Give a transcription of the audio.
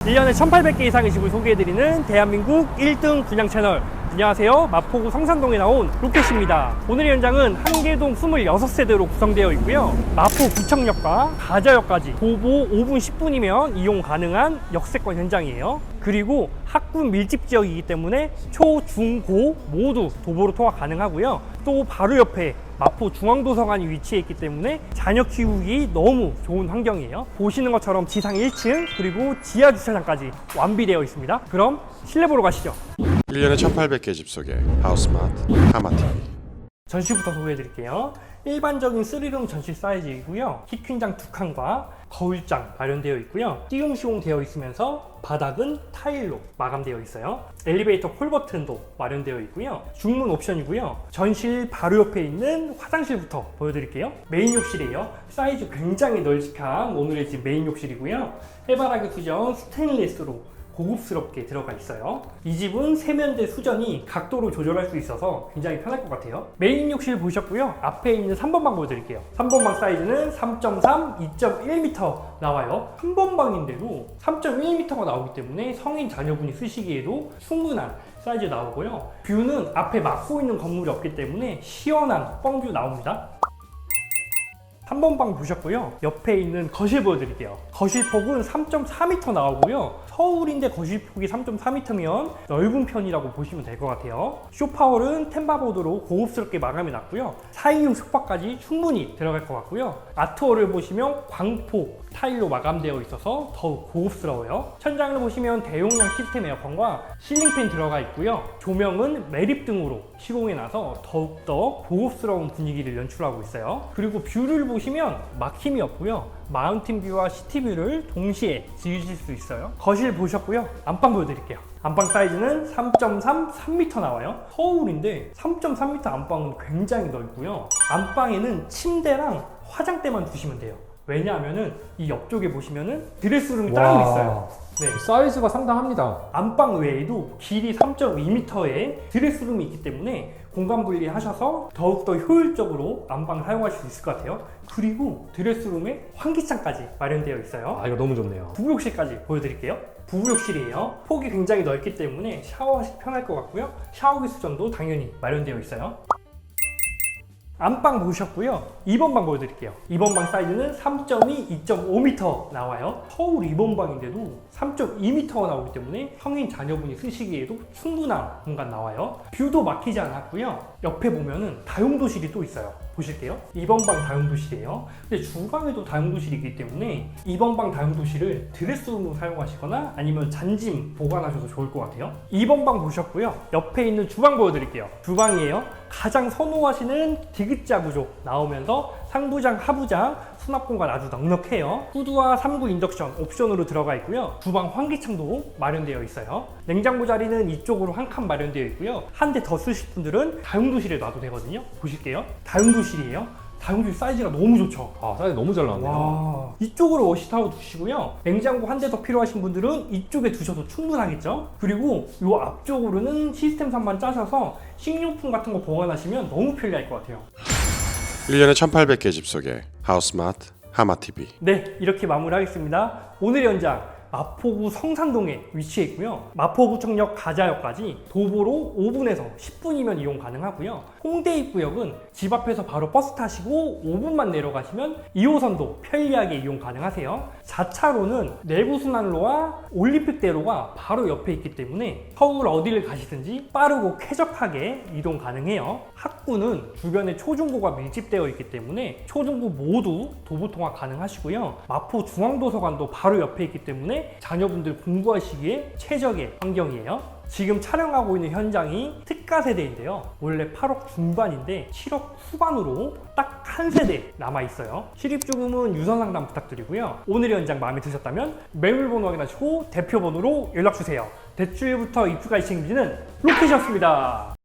1년에 1,800개 이상의 집을 소개해드리는 대한민국 1등 분양 채널. 안녕하세요. 마포구 성산동에 나온 로켓입니다. 오늘의 현장은 한계동 26세대로 구성되어 있고요. 마포 구청역과 가자역까지 도보 5분 10분이면 이용 가능한 역세권 현장이에요. 그리고 학군 밀집 지역이기 때문에 초, 중, 고 모두 도보로 통학 가능하고요. 또 바로 옆에 마포 중앙도서관이 위치해 있기 때문에 자녀 키우기 너무 좋은 환경이에요. 보시는 것처럼 지상 1층 그리고 지하 주차장까지 완비되어 있습니다. 그럼 실내 보러 가시죠. 1년에 1800개 집 속에 하우스마트 하마TV 전시부터 소개해 드릴게요. 일반적인 3룸 전시 사이즈이고요. 키퀸장 두 칸과 거울장 마련되어 있고요. 띄움 시공되어 있으면서 바닥은 타일로 마감되어 있어요. 엘리베이터 콜 버튼도 마련되어 있고요. 중문 옵션이고요. 전실 바로 옆에 있는 화장실부터 보여드릴게요. 메인 욕실이에요. 사이즈 굉장히 널찍한 오늘의 집 메인 욕실이고요. 해바라기 수전 스테인리스로 고급스럽게 들어가 있어요. 이 집은 세면대 수전이 각도로 조절할 수 있어서 굉장히 편할 것 같아요. 메인 욕실 보셨고요. 앞에 있는 3번 방 보여드릴게요. 3번 방 사이즈는 3.3, 2.1m 나와요. 3번 방인데도 3.1m가 나오기 때문에 성인 자녀분이 쓰시기에도 충분한 사이즈 나오고요. 뷰는 앞에 막고 있는 건물이 없기 때문에 시원한 뻥뷰 나옵니다. 3번 방 보셨고요. 옆에 있는 거실 보여드릴게요. 거실 폭은 3.4m 나오고요. 서울인데 거실 폭이 3.4m면 넓은 편이라고 보시면 될 것 같아요. 쇼파월은 템바보드로 고급스럽게 마감해 놨고요. 4인용 소파까지 충분히 들어갈 것 같고요. 아트월을 보시면 광폭 타일로 마감되어 있어서 더욱 고급스러워요. 천장을 보시면 대용량 시스템 에어컨과 실링팬 들어가 있고요. 조명은 매립 등으로 시공해 놔서 더욱더 고급스러운 분위기를 연출하고 있어요. 그리고 뷰를 보시면 막힘이 없고요. 마운틴 뷰와 시티 뷰를 동시에 즐기실 수 있어요. 거실 보셨고요. 안방 보여드릴게요. 안방 사이즈는 3.3, 3m 나와요. 서울인데 3.3m 안방은 굉장히 넓고요. 안방에는 침대랑 화장대만 두시면 돼요. 왜냐하면은 이 옆쪽에 보시면은 드레스룸이 따로 와. 있어요. 네. 사이즈가 상당합니다. 안방 외에도 길이 3.2m의 드레스룸이 있기 때문에 공간 분리하셔서 더욱더 효율적으로 안방을 사용하실 수 있을 것 같아요. 그리고 드레스룸에 환기창까지 마련되어 있어요. 아 이거 너무 좋네요. 부부욕실까지 보여드릴게요. 부부욕실이에요. 폭이 굉장히 넓기 때문에 샤워하기 편할 것 같고요. 샤워기 수전도 당연히 마련되어 있어요. 안방 보셨고요. 2번 방 보여드릴게요. 2번 방 사이즈는 3.2, 2.5m 나와요. 서울 2번 방인데도 3.2m가 나오기 때문에 성인 자녀분이 쓰시기에도 충분한 공간 나와요. 뷰도 막히지 않았고요. 옆에 보면은 다용도실이 또 있어요. 보실게요. 2번 방 다용도실이에요. 근데 주방에도 다용도실이 있기 때문에 2번 방 다용도실을 드레스룸으로 사용하시거나 아니면 잔짐 보관하셔도 좋을 것 같아요. 2번 방 보셨고요. 옆에 있는 주방 보여드릴게요. 주방이에요. 가장 선호하시는 디귿자 구조 나오면서 상부장, 하부장 수납 공간 아주 넉넉해요. 후드와 3구 인덕션 옵션으로 들어가 있고요. 주방 환기창도 마련되어 있어요. 냉장고 자리는 이쪽으로 한 칸 마련되어 있고요. 한 대 더 쓰실 분들은 다용도실에 놔도 되거든요. 보실게요. 다용도실이에요. 다용도실 사이즈가 너무 좋죠. 아 사이즈 너무 잘 나왔네요. 와. 이쪽으로 워시타워 두시고요. 냉장고 한 대 더 필요하신 분들은 이쪽에 두셔도 충분하겠죠? 그리고 이 앞쪽으로는 시스템상만 짜셔서 식료품 같은 거 보관하시면 너무 편리할 것 같아요. 1년에 1800개 집 속에 하우스마트 하마TV 네 이렇게 마무리하겠습니다. 오늘의 현장 마포구 성산동에 위치해 있고요. 마포구청역 가자역까지 도보로 5분에서 10분이면 이용 가능하고요. 홍대 입구역은 집 앞에서 바로 버스 타시고 5분만 내려가시면 2호선도 편리하게 이용 가능하세요. 4차로는 내부순환로와 올림픽대로가 바로 옆에 있기 때문에 서울 어디를 가시든지 빠르고 쾌적하게 이동 가능해요. 학구는 주변에 초중고가 밀집되어 있기 때문에 초중고 모두 도보 통학 가능하시고요. 마포 중앙도서관도 바로 옆에 있기 자녀분들 공부하시기에 최적의 환경이에요. 지금 촬영하고 있는 현장이 특가 세대인데요. 원래 8억 중반인데 7억 후반으로 딱 한 세대 남아 있어요. 실입주금은 유선 상담 부탁드리고요. 오늘의 현장 마음에 드셨다면 매물번호 확인하시고 대표번호로 연락 주세요. 대출부터 입주까지 책임지는 로켓이었습니다.